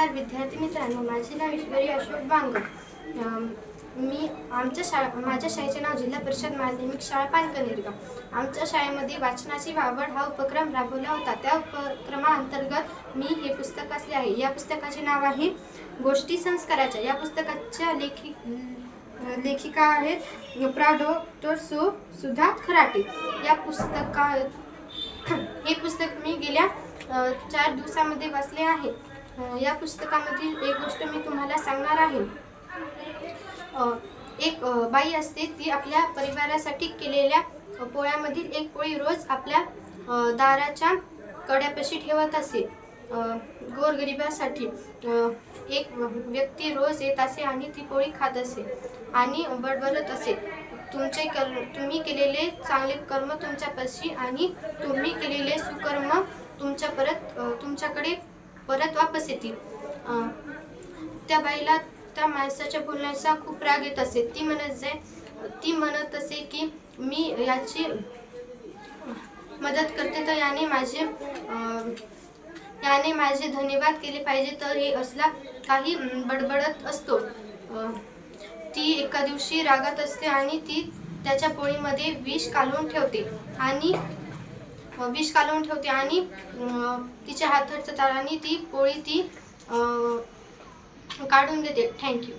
नमस्कार विद्यार्थी मित्रांनो माझे नाव ईश्वरी अशोक बांग मी आमच्या शाळा माझ्या शाळेचे नाव जिल्हा परिषद माध्यमिक शाळा पानकनेरगाव आमच्या शाळेमध्ये वाचनाची आवड हा उपक्रम राबवला होता. त्या उपक्रमाअंतर्गत मी हे पुस्तक वाचले आहे. या पुस्तकाचे नाव आहे गोष्टी संस्काराच्या. या पुस्तकाच्या लेखी लेखिका आहेत प्रा डॉक्टर सो सुधा खराटे. या पुस्तका हे पुस्तक मी गेल्या चार दिवसामध्ये वाचले आहे. या पुस्तकामधील एक गोष्ट मी तुम्हाला सांगणार आहे. एक बाई असते ती आपल्या परिवारासाठी केलेल्या पोळ्यामधील एक पोळी रोज आपल्या दाराच्या कड्यापाशी ठेवत असे. गोरगरिबासाठी एक व्यक्ती रोज येत असे आणि ती पोळी खात असे आणि बडबडत असे. तुमचे कर तुम्ही केलेले चांगले कर्म तुमच्यापाशी आणि तुम्ही केलेले सुकर्म तुमच्या परत तुमच्याकडे परत वापस येतील. त्या बाईला त्या माणसाच्या बोलण्याचा खूप राग येत असे. ती म्हणत जाय ती म्हणत असे की मी याची मदत करते तर याने माझे याने माझे धन्यवाद केले पाहिजे तर हे असला काही बडबडत असतो. ती एका दिवशी रागात असते आणि ती त्याच्या पोळीमध्ये विष कालवून ठेवते. आणि विष कालवून ठेवते आणि तिच्या हाताच्या ताराने ती पोळी ती काढून देते. थँक्यू